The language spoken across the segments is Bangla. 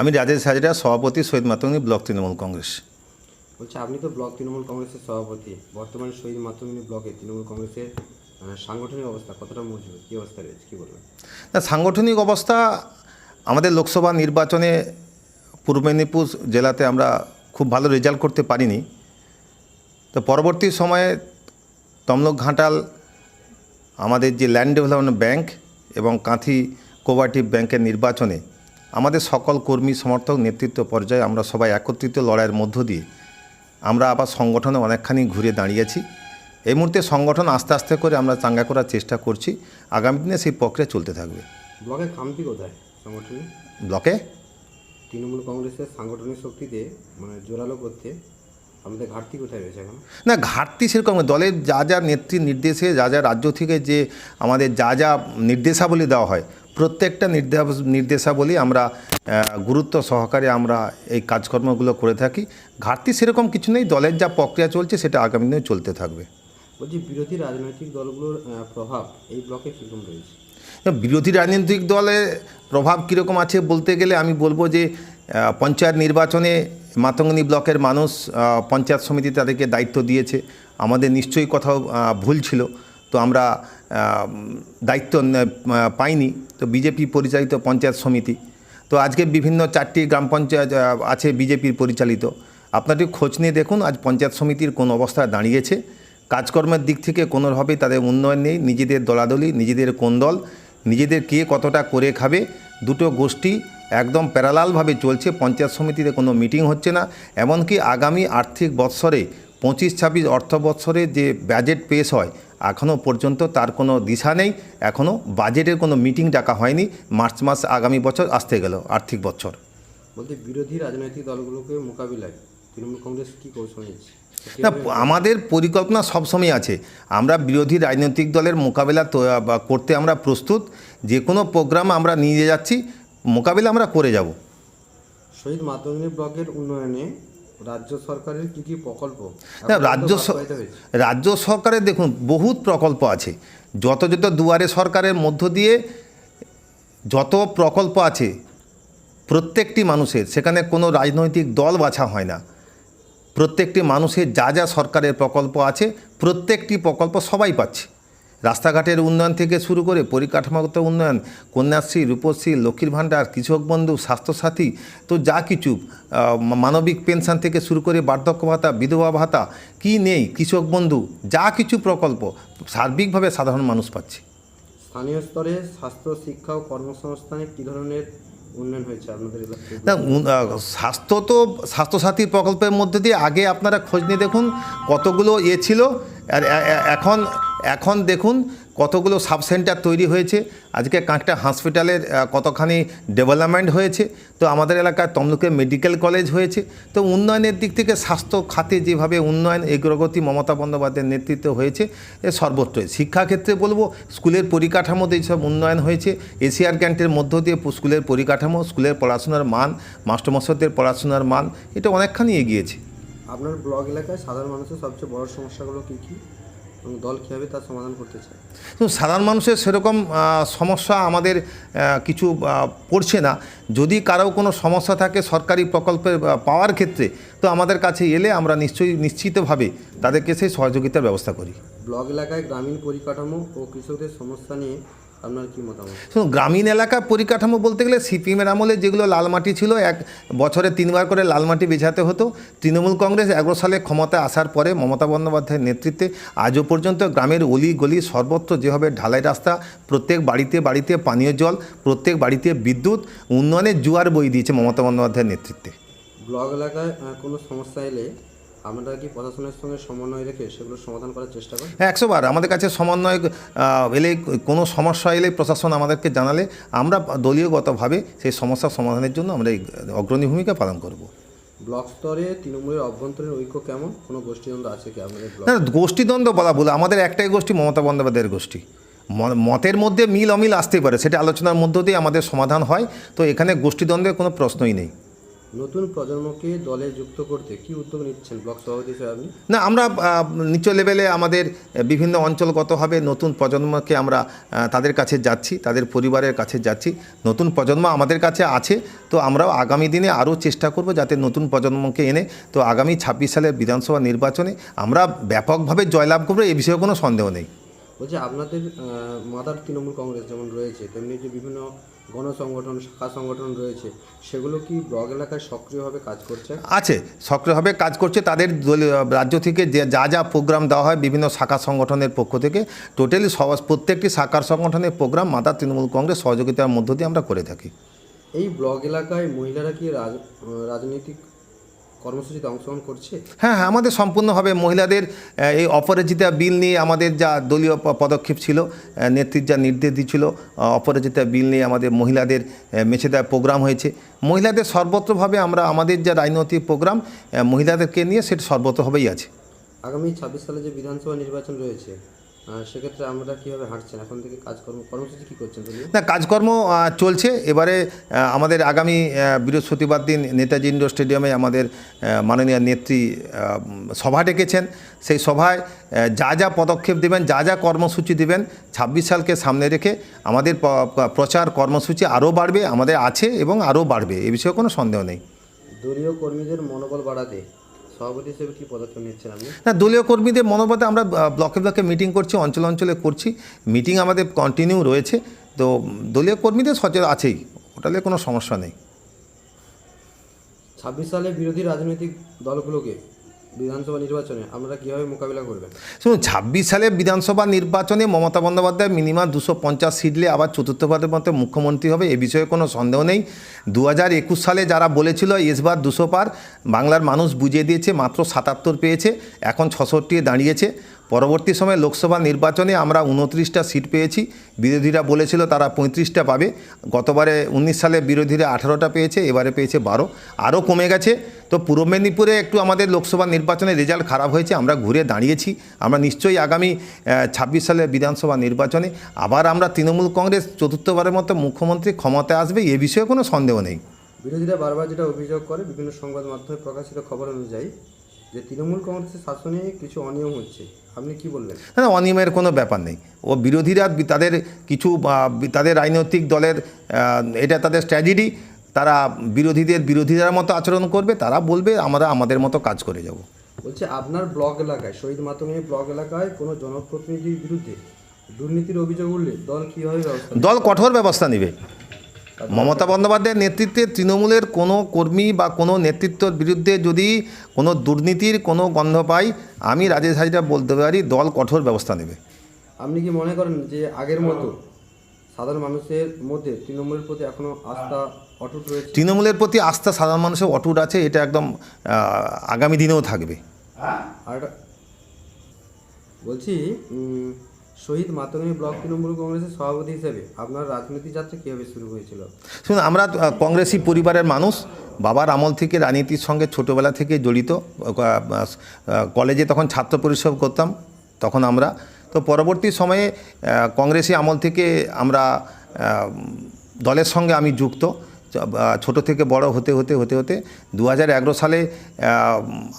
আমি রাজেশ হাজরা সভাপতি শহীদ মাতঙ্গী ব্লক তৃণমূল কংগ্রেস। বলছি আপনি তো ব্লক তৃণমূল কংগ্রেসের সভাপতি। বর্তমানে শহীদ মাতঙ্গিনী ব্লকে তৃণমূল কংগ্রেসের সাংগঠনিক অবস্থা কতটা মজবুত? কী অবস্থা রয়েছে? কী বলবেন? না সাংগঠনিক অবস্থা আমাদের লোকসভা নির্বাচনে পূর্ব মেদিনীপুর জেলাতে আমরা খুব ভালো রেজাল্ট করতে পারিনি। তো পরবর্তী সময়ে তমলক ঘাটাল আমাদের যে ল্যান্ড ডেভেলপমেন্ট ব্যাংক এবং কাঁথি কোঅপারেটিভ ব্যাংকের নির্বাচনে আমাদের সকল কর্মী সমর্থক নেতৃত্ব পর্যায়ে আমরা সবাই একত্রিত লড়াইয়ের মধ্য দিয়ে আমরা আবার সংগঠনে অনেকখানি ঘুরে দাঁড়িয়েছি। এই মুহূর্তে সংগঠন আস্তে আস্তে করে আমরা চাঙ্গা করার চেষ্টা করছি। আগামী দিনে সেই প্রক্রিয়া চলতে থাকবে। ব্লকে খামতি কোথায় সংগঠনে? ব্লকে? তৃণমূল কংগ্রেসের সাংগঠনিক শক্তিতে মানে জোরালো করতে আমাদের ঘাটতি কোথায় রয়েছে এখন? না ঘাটতি সেরকম দলের যা যা নেত্রী নির্দেশে যা যা রাজ্য থেকে যে আমাদের যা যা নির্দেশাবলী দেওয়া হয় প্রত্যেকটা নির্দেশ নির্দেশাবলী আমরা গুরুত্ব সহকারে আমরা এই কাজকর্মগুলো করে থাকি। ঘাটতি সেরকম কিছু নেই দলের যা প্রক্রিয়া চলছে সেটা আগামী দিনে চলতে থাকবে। বলছি বিরোধী রাজনৈতিক দলগুলোর প্রভাব এই ব্লকে কীরকম রয়েছে? বিরোধী রাজনৈতিক দলের প্রভাব কীরকম আছে বলতে গেলে আমি বলব যে পঞ্চায়েত নির্বাচনে মাতঙ্গিনী ব্লকের মানুষ পঞ্চায়েত সমিতি তাদেরকে দায়িত্ব দিয়েছে। আমাদের নিশ্চয়ই কোথাও ভুল ছিল। তো আমরা দায়িত্ব ন- আহ, পাইনি। তো বিজেপি পরিচালিত পঞ্চায়েত সমিতি। তো আজকে বিভিন্ন চারটি গ্রাম পঞ্চায়েত আছে বিজেপির পরিচালিত। আপনারা খোঁজ নিয়ে দেখুন আজ পঞ্চায়েত সমিতির কোন অবস্থায় দাঁড়িয়েছে। কাজকর্মের দিক থেকে কোনোভাবেই তাদের উন্নয়ন নেই। নিজেদের দলাদলি নিজেদের কোন দল নিজেদের কে কতটা করে খাবে দুটো গোষ্ঠী একদম প্যারালালভাবে চলছে। পঞ্চায়েত সমিতিতে কোনো মিটিং হচ্ছে না। এমনকি আগামী আর্থিক বৎসরে পঁচিশ ছাব্বিশ অর্থ বৎসরে যে বাজেট পেশ হয় এখনও পর্যন্ত তার কোনো দিশা নেই। এখনও বাজেটের কোনো মিটিং ডাকা হয়নি। মার্চ মাস আগামী বছর আসতে গেল আর্থিক বছর। বলতে বিরোধী রাজনৈতিক দলগুলোকে মোকাবিলায়। তৃণমূল কংগ্রেস কী কৌশল নিচ্ছে না আমাদের পরিকল্পনা সবসময় আছে। আমরা বিরোধী রাজনৈতিক দলের মোকাবেলা করতে আমরা প্রস্তুত। যে কোনো প্রোগ্রাম আমরা নিয়ে যাচ্ছি মোকাবিলা আমরা করে যাব। শহীদ মাতঙ্গিনী ব্লকের উন্নয়নে রাজ্য সরকারের কি কি প্রকল্প? রাজ্য? রাজ্য সরকারের দেখুন বহুত প্রকল্প আছে। যত যত দুয়ারে সরকারের মধ্য দিয়ে যত প্রকল্প আছে প্রত্যেকটি মানুষের সেখানে কোনো রাজনৈতিক দল বাছা হয় না। প্রত্যেকটি মানুষের যা যা সরকারের প্রকল্প আছে প্রত্যেকটি প্রকল্প সবাই পাচ্ছে। রাস্তাঘাটের উন্নয়ন থেকে শুরু করে পরিকাঠামোগত উন্নয়ন, কন্যাশ্রী, রূপশ্রী, লক্ষ্মীর ভাণ্ডার, কৃষক বন্ধু, স্বাস্থ্যসাথী, তো যা কিছু মানবিক পেনশন থেকে শুরু করে বার্ধক্য ভাতা, বিধবা ভাতা, কি নেই, কৃষক বন্ধু, যা কিছু প্রকল্প, সার্বিকভাবে সাধারণ মানুষ পাচ্ছে। স্থানীয় স্তরে স্বাস্থ্য, শিক্ষা ও কর্মসংস্থানে কী ধরনের স্বাস্থ্য তো, স্বাস্থ্যসাথী প্রকল্পের মধ্যে দিয়ে আগে আপনারা খোঁজ নিয়ে দেখুন কতগুলো ইয়ে ছিল। আর এখন এখন দেখুন কতগুলো সাব সেন্টার তৈরি হয়েছে, আজকে কাঁকটা হসপিটালের কতখানি ডেভেলপমেন্ট হয়েছে, তো আমাদের এলাকায় তমলুকে মেডিকেল কলেজ হয়েছে, তো উন্নয়নের দিক থেকে স্বাস্থ্য খাতে যেভাবে উন্নয়ন এগ্রগতি মমতা বন্দ্যোপাধ্যায়ের নেতৃত্বে হয়েছে, এ সর্বত্রই। শিক্ষাক্ষেত্রে বলব, স্কুলের পরিকাঠামোতে এইসব উন্নয়ন হয়েছে, এশিয়ার ক্যান্টের মধ্য দিয়ে স্কুলের পরিকাঠামো, স্কুলের পড়াশোনার মান, মাস্টারমশাইদের পড়াশোনার মান, এটা অনেকখানি এগিয়েছে। আপনার ব্লক এলাকায় সাধারণ মানুষের সবচেয়ে বড় সমস্যাগুলো কী কী? এবং দল কীভাবে তার সমাধান করতে চায়? তো সাধারণ মানুষের সেরকম সমস্যা আমাদের কিছু পড়ছে না। যদি কারও কোনো সমস্যা থাকে সরকারি প্রকল্পে পাওয়ার ক্ষেত্রে তো আমাদের কাছে এলে আমরা নিশ্চয়ই নিশ্চিতভাবে তাদেরকে সেই সহযোগিতার ব্যবস্থা করি। ব্লক এলাকায় গ্রামীণ পরিকাঠামো ও কৃষকদের সমস্যা নিয়ে আপনার কী মতামত? শুনুন গ্রামীণ এলাকার পরিকাঠামো বলতে গেলে সিপিএমের আমলে যেগুলো লাল মাটি ছিল এক বছরে তিনবার করে লাল মাটি বেছাতে হতো। তৃণমূল কংগ্রেস এগারো সালে ক্ষমতায় আসার পরে মমতা বন্দ্যোপাধ্যায়ের নেতৃত্বে আজও পর্যন্ত গ্রামের অলি গলি সর্বত্র যেভাবে ঢালাই রাস্তা প্রত্যেক বাড়িতে বাড়িতে পানীয় জল প্রত্যেক বাড়িতে বিদ্যুৎ উন্নয়নের জোয়ার বই দিয়েছে মমতা বন্দ্যোপাধ্যায়ের নেতৃত্বে। ব্লক এলাকায় কোনো সমস্যা এলে আপনারা কি প্রশাসনের সঙ্গে সমন্বয় রেখে সেগুলো সমাধান করার চেষ্টা করেন। হ্যাঁ একশো বার আমাদের কাছে সমন্বয় এলে কোনো সমস্যা এলে প্রশাসন আমাদেরকে জানালে আমরা দলীয়গতভাবে সেই সমস্যা সমাধানের জন্য আমরা এই অগ্রণী ভূমিকা পালন করব। ব্লক স্তরে তৃণমূলের অভ্যন্তরীণ ঐক্য কেমন? কোনো গোষ্ঠীদ্বন্দ্ব আছে কি ব্লক? না গোষ্ঠীদ্বন্দ্ব বলা ভুল। আমাদের একটাই গোষ্ঠী মমতা বন্দ্যোপাধ্যায়ের গোষ্ঠী। মতের মধ্যে মিল অমিল আসতেই পারে। সেটা আলোচনার মধ্য দিয়ে আমাদের সমাধান হয়। তো এখানে গোষ্ঠীদ্বন্দ্বের কোনো প্রশ্নই নেই। নতুন প্রজন্মকে দলে যুক্ত করতে কি উদ্যোগ নিচ্ছেন? ব্লক সভাপতি হিসেবে আপনি? না আমরা নিচু লেভেলে আমাদের বিভিন্ন অঞ্চলগতভাবে নতুন প্রজন্মকে আমরা তাদের কাছে যাচ্ছি তাদের পরিবারের কাছে যাচ্ছি। নতুন প্রজন্ম আমাদের কাছে আছে তো আমরাও আগামী দিনে আরও চেষ্টা করব যাতে নতুন প্রজন্মকে এনে তো আগামী ছাব্বিশ সালের বিধানসভা নির্বাচনে আমরা ব্যাপকভাবে জয়লাভ করব এ বিষয়ে কোনো সন্দেহ নেই। বলছি আপনাদের মাদার তৃণমূল কংগ্রেস যেমন রয়েছে তেমনি যে বিভিন্ন গণসংগঠন শাখা সংগঠন রয়েছে সেগুলো কি ব্লক এলাকায় সক্রিয়ভাবে কাজ করছে? আছে সক্রিয়ভাবে কাজ করছে। তাদের রাজ্য থেকে যে যা যা প্রোগ্রাম দেওয়া হয় বিভিন্ন শাখা সংগঠনের পক্ষ থেকে টোটালি সব প্রত্যেকটি শাখার সংগঠনের প্রোগ্রাম মাতা তৃণমূল কংগ্রেস সহযোগিতার মধ্য দিয়ে আমরা করে থাকি। এই ব্লক এলাকায় মহিলারা কি রাজ- রাজনৈতিক কর্মসূচিতে অংশগ্রহণ করছে? হ্যাঁ হ্যাঁ আমাদের সম্পূর্ণভাবে মহিলাদের এই অপরাজিতা বিল নিয়ে আমাদের যা দলীয় পদক্ষেপ ছিল নেত্রীর যা নির্দেশ দিচ্ছিল অপরাজিতা বিল নিয়ে আমাদের মহিলাদের আহ, মেছেদা প্রোগ্রাম হয়েছে। মহিলাদের সর্বত্রভাবে আমরা আমাদের যা রাজনৈতিক প্রোগ্রাম মহিলাদেরকে নিয়ে সেটা সর্বত্রভাবেই আছে। আগামী ছাব্বিশ সালে যে বিধানসভা নির্বাচন রয়েছে সেক্ষেত্রে আমরা কীভাবে হাঁটছেন? এখন থেকে কাজকর্ম কর্মসূচি কি করছেন না কাজকর্ম চলছে। এবারে আমাদের আগামী বৃহস্পতিবার দিন নেতাজি ইন্ডোর স্টেডিয়ামে আমাদের মাননীয় নেত্রী সভা ডেকেছেন। সেই সভায় যা যা পদক্ষেপ দেবেন যা যা কর্মসূচি দেবেন ছাব্বিশ সালকে সামনে রেখে আমাদের প্রচার কর্মসূচি আরও বাড়বে আমাদের আছে এবং আরও বাড়বে। এ বিষয়ে কোনো সন্দেহ নেই। দলীয় কর্মীদের মনোবল বাড়াতে সভাপতি হিসেবে কি পদক্ষেপ নিচ্ছেন আপনি? না দলীয় কর্মীদের মনোভাবে আমরা ব্লকে ব্লকে মিটিং করছি অঞ্চল অঞ্চলে করছি। মিটিং আমাদের কন্টিনিউ রয়েছে। তো দলীয় কর্মীদের সচেত আছেই। ওটালে কোনো সমস্যা নেই। ছাব্বিশ সালে বিরোধী রাজনৈতিক দলগুলোকে বিধানসভা নির্বাচনে আপনারা কীভাবে মোকাবিলা করবেন? শুনুন, ছাব্বিশ সালে বিধানসভা নির্বাচনে মমতা বন্দ্যোপাধ্যায় মিনিমাম দুশো পঞ্চাশ সিটলে আবার চতুর্থবারের মতো মুখ্যমন্ত্রী হবে, এ বিষয়ে কোনো সন্দেহ নেই। দু হাজার একুশ সালে যারা বলেছিল এসবার দুশো পার বাংলার মানুষ বুঝিয়ে দিয়েছে, মাত্র সাতাত্তর পেয়েছে, এখন ছষট্টি দাঁড়িয়েছে। পরবর্তী সময়ে লোকসভা নির্বাচনে আমরা উনত্রিশটা সিট পেয়েছি। বিরোধীরা বলেছিল তারা পঁয়ত্রিশটা পাবে। গতবারে উনিশ সালে বিরোধীরা আঠারোটা পেয়েছে, এবারে পেয়েছে বারো। আরও কমে গেছে। তো পূর্ব মেদিনীপুরে একটু আমাদের লোকসভা নির্বাচনে রেজাল্ট খারাপ হয়েছে, আমরা ঘুরে দাঁড়িয়েছি। আমরা নিশ্চয়ই আগামী ছাব্বিশ সালের বিধানসভা নির্বাচনে আবার আমরা তৃণমূল কংগ্রেস চতুর্থবারের মতো মুখ্যমন্ত্রী ক্ষমতায় আসবে, এ বিষয়ে কোনো সন্দেহ নেই। বিরোধীরা বারবার যেটা অভিযোগ করে, বিভিন্ন সংবাদ মাধ্যমে প্রকাশিত খবর অনুযায়ী যে তৃণমূল কংগ্রেসের শাসনে কিছু অনিয়ম হচ্ছে। আপনি কি বলবেন না অনিয়মের কোনো ব্যাপার নেই। ও বিরোধীরা তাদের কিছু তাদের রাজনৈতিক দলের এটা তাদের স্ট্র্যাটেজি তারা বিরোধীদের বিরোধীদের মতো আচরণ করবে তারা বলবে আমরা আমাদের মতো কাজ করে যাব। বলছে আপনার ব্লক এলাকায় শহীদ মাতঙ্গী ব্লক এলাকায় কোনো জনপ্রতিনিধির বিরুদ্ধে দুর্নীতির অভিযোগ উঠলে দল কীভাবে ব্যবস্থা দল কঠোর ব্যবস্থা নেবে। মমতা বন্দ্যোপাধ্যায়ের নেতৃত্বে তৃণমূলের কোনো কর্মী বা কোনো নেতৃত্বের বিরুদ্ধে যদি কোনো দুর্নীতির কোনো গন্ধ পাই আমি রাজেশ হাজরা বলতে পারি দল কঠোর ব্যবস্থা নেবে। আপনি কি মনে করেন যে আগের মতো সাধারণ মানুষের মধ্যে তৃণমূলের প্রতি এখনও আস্থা অটুট রয়েছে? তৃণমূলের প্রতি আস্থা সাধারণ মানুষের অটুট আছে এটা একদম আগামী দিনেও থাকবে। আর বলছি শহীদ মাতঙ্গী ব্লক তৃণমূল কংগ্রেসের সভাপতি হিসেবে আপনার রাজনীতি যাত্রা কীভাবে শুরু হয়েছিল? শুনুন, আমরা কংগ্রেসি পরিবারের মানুষ, বাবার আমল থেকে রাজনীতির সঙ্গে ছোটোবেলা থেকে জড়িত কলেজে তখন ছাত্র পরিষদ করতাম, তখন আমরা। তো পরবর্তী সময়ে কংগ্রেসি আমল থেকে আমরা দলের সঙ্গে আমি যুক্ত। ছোট থেকে বড় হতে হতে হতে হতে দু হাজার এগারো সালে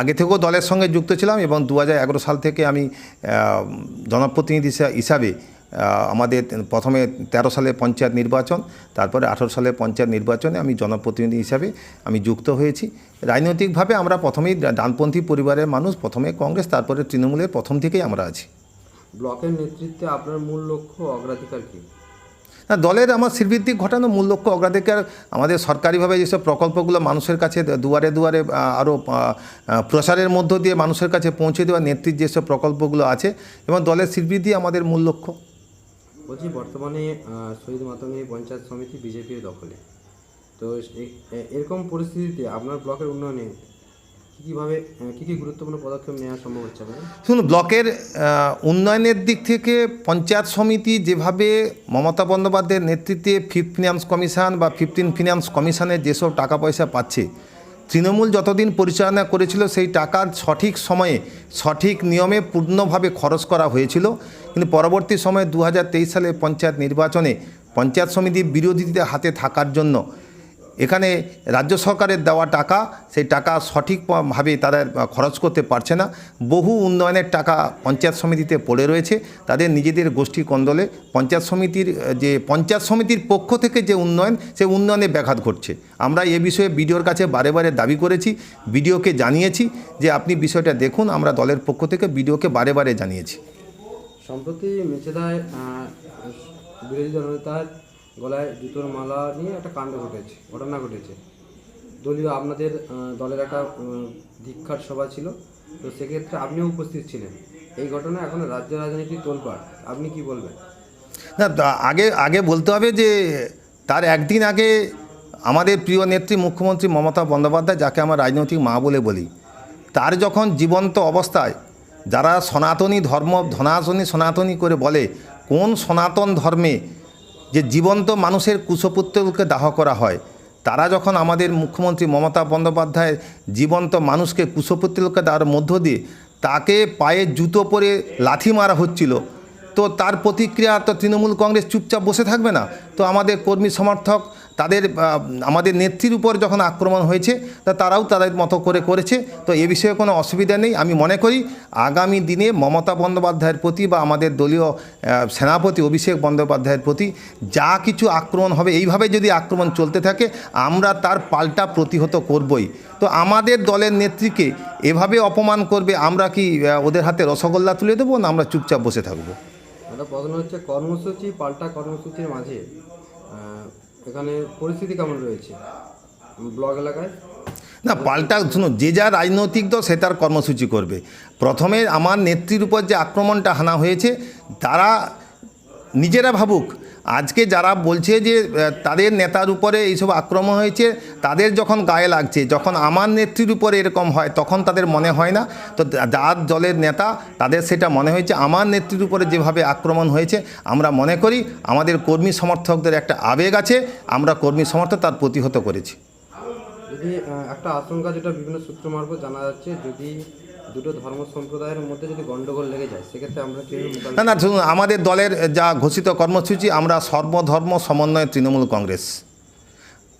আগে থেকেও দলের সঙ্গে যুক্ত ছিলাম এবং দু হাজার এগারো সাল থেকে আমি জনপ্রতিনিধি হিসাবে আমাদের প্রথমে তেরো সালে পঞ্চায়েত নির্বাচন, তারপরে আঠেরো সালে পঞ্চায়েত নির্বাচনে আমি জনপ্রতিনিধি হিসাবে আমি যুক্ত হয়েছি। রাজনৈতিকভাবে আমরা প্রথমেই ডানপন্থী পরিবারের মানুষ, প্রথমে কংগ্রেস, তারপরে তৃণমূলের প্রথম থেকেই আমরা আছি। ব্লকের নেতৃত্বে আপনার মূল লক্ষ্য অগ্রাধিকার কী? দলের আমার শ্রীবৃদ্ধি ঘটানো মূল লক্ষ্য অগ্রাধিকার আমাদের সরকারিভাবে যেসব প্রকল্পগুলো মানুষের কাছে দুয়ারে দুয়ারে আরও প্রসারের মধ্য দিয়ে মানুষের কাছে পৌঁছে দেওয়া নেত্রীর যেসব প্রকল্পগুলো আছে এবং দলের শ্রীবৃদ্ধি আমাদের মূল লক্ষ্য। বলছি বর্তমানে শহীদ মাতঙ্গী পঞ্চায়েত সমিতি বিজেপির দখলে। তো এরকম পরিস্থিতিতে আপনার ব্লকের উন্নয়নে কীভাবে কী কী গুরুত্বপূর্ণ পদক্ষেপ নেওয়া সম্ভব হচ্ছে শুনুন, ব্লকের উন্নয়নের দিক থেকে পঞ্চায়েত সমিতি যেভাবে মমতা বন্দ্যোপাধ্যায়ের নেতৃত্বে ফিফথ ফিনান্স কমিশন বা ফিফটিন ফিনান্স কমিশনের যেসব টাকা পয়সা পাচ্ছে, তৃণমূল যতদিন পরিচালনা করেছিল সেই টাকা সঠিক সময়ে, সঠিক নিয়মে পূর্ণভাবে খরচ করা হয়েছিল। কিন্তু পরবর্তী সময়ে দু হাজার তেইশ সালে পঞ্চায়েত নির্বাচনে পঞ্চায়েত সমিতি বিরোধীদের হাতে থাকার জন্য এখানে রাজ্য সরকারের দেওয়া টাকা, সেই টাকা সঠিকভাবে তারা খরচ করতে পারছে না। বহু উন্নয়নের টাকা পঞ্চায়েত সমিতিতে পড়ে রয়েছে। তাদের নিজেদের গোষ্ঠী কন্দলে পঞ্চায়েত সমিতির যে পঞ্চায়েত সমিতির পক্ষ থেকে যে উন্নয়ন, সেই উন্নয়নে ব্যাঘাত ঘটছে। আমরা এ বিষয়ে বিডিওর কাছে বারে বারে দাবি করেছি, বিডিওকে জানিয়েছি যে আপনি বিষয়টা দেখুন, আমরা দলের পক্ষ থেকে বিডিওকে বারে বারে জানিয়েছি। সম্প্রতি মেচেদায় বিরোধী দলনেতার গলায় জুতোর মালা নিয়ে একটা কাণ্ড ঘটেছে, ঘটনা ঘটেছে। দলীয় আপনাদের দলের একটা ধিক্ষার সভা ছিল। তো সেক্ষেত্রে আপনিও উপস্থিত ছিলেন। এই ঘটনা এখন রাজ্য রাজনীতি তোলপাড়। আপনি কি বলবেন? না আগে আগে বলতে হবে যে তার একদিন আগে আমাদের প্রিয় নেত্রী মুখ্যমন্ত্রী মমতা বন্দ্যোপাধ্যায়, যাকে আমরা রাজনৈতিক মা বলে বলি, তার যখন জীবন্ত অবস্থায় যারা সনাতনী ধর্ম ধনাতনী সনাতনী করে বলে, কোন সনাতন ধর্মে যে জীবন্ত মানুষের কুশপুত্রকে দাহ করা হয়, তারা যখন আমাদের মুখ্যমন্ত্রী মমতা বন্দ্যোপাধ্যায় জীবন্ত মানুষকে কুশপুত্রকে দেওয়ার মধ্য দিয়ে তাকে পায়ে জুতো পরে লাথি মারা হচ্ছিল, তো তার প্রতিক্রিয়া তো তৃণমূল কংগ্রেস চুপচাপ বসে থাকবে না। তো আমাদের কর্মী সমর্থক তাদের আমাদের নেত্রীর উপর যখন আক্রমণ হয়েছে, তা তারাও তাদের মতো করে করেছে। তো এ বিষয়ে কোনো অসুবিধা নেই। আমি মনে করি, আগামী দিনে মমতা বন্দ্যোপাধ্যায়ের প্রতি বা আমাদের দলীয় সেনাপতি অভিষেক বন্দ্যোপাধ্যায়ের প্রতি যা কিছু আক্রমণ হবে, এইভাবে যদি আক্রমণ চলতে থাকে, আমরা তার পাল্টা প্রতিহত করবই। তো আমাদের দলের নেত্রীকে এভাবে অপমান করবে, আমরা কি ওদের হাতে রসগোল্লা তুলে দেবো না আমরা চুপচাপ বসে থাকব? প্রশ্ন হচ্ছে কর্মসূচি, পাল্টা কর্মসূচির মাঝে। এখানে পরিস্থিতি কেমন রয়েছে? ব্লক এলাকায়? না, পাল্টা, শুনো, যে যা রাজনৈতিক দল, সে তার কর্মসূচি করবে। প্রথমে আমার নেত্রীর উপর যে আক্রমণটা হানা হয়েছে, তারা নিজেরা ভাবুক আজকে যারা বলছে যে তাদের নেতার উপরে এইসব আক্রমণ হয়েছে, তাদের যখন গায়ে লাগছে, যখন আমার নেত্রীর উপরে এরকম হয়, তখন তাদের মনে হয় না। তো যার দলের নেতা, তাদের সেটা মনে হয়েছে। আমার নেত্রীর উপরে যেভাবে আক্রমণ হয়েছে, আমরা মনে করি আমাদের কর্মী সমর্থকদের একটা আবেগ আছে, আমরা কর্মী সমর্থক তার প্রতিহত করেছি। যদি একটা আশঙ্কা যেটা বিভিন্ন সূত্র মারফত জানা যাচ্ছে, যদি দুটো ধর্ম সম্প্রদায়ের মধ্যে যদি গন্ডগোল লেগে যায় সেক্ষেত্রে আমরা না না শুনুন আমাদের দলের যা ঘোষিত কর্মসূচি আমরা সর্বধর্ম সমন্বয় তৃণমূল কংগ্রেস।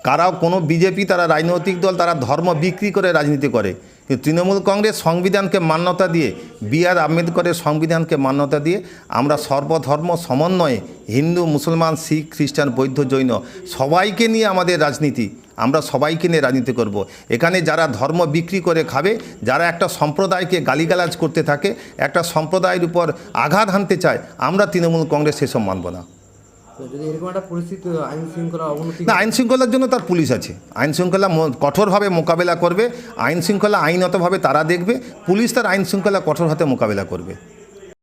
কারাও কোনো বিজেপি তারা রাজনৈতিক দল তারা ধর্ম বিক্রি করে রাজনীতি করে। কিন্তু তৃণমূল কংগ্রেস সংবিধানকে মান্যতা দিয়ে বি আর আম্বেদকরের সংবিধানকে মান্যতা দিয়ে আমরা সর্বধর্ম সমন্বয়ে হিন্দু মুসলমান শিখ খ্রিস্টান বৌদ্ধ জৈন সবাইকে নিয়ে আমাদের রাজনীতি আমরা সবাইকে নিয়ে রাজনীতি করব। এখানে যারা ধর্ম বিক্রি করে খাবে যারা একটা সম্প্রদায়কে গালিগালাজ করতে থাকে একটা সম্প্রদায়ের উপর আঘাত হানতে চায় আমরা তৃণমূল কংগ্রেস সেসব মানব না। না আইন শৃঙ্খলার জন্য তার পুলিশ আছে। আইন শৃঙ্খলা কঠোরভাবে মোকাবেলা করবে। আইন শৃঙ্খলা আইনতভাবে তারা দেখবে। পুলিশ তার আইন শৃঙ্খলা কঠোর হাতে মোকাবেলা করবে।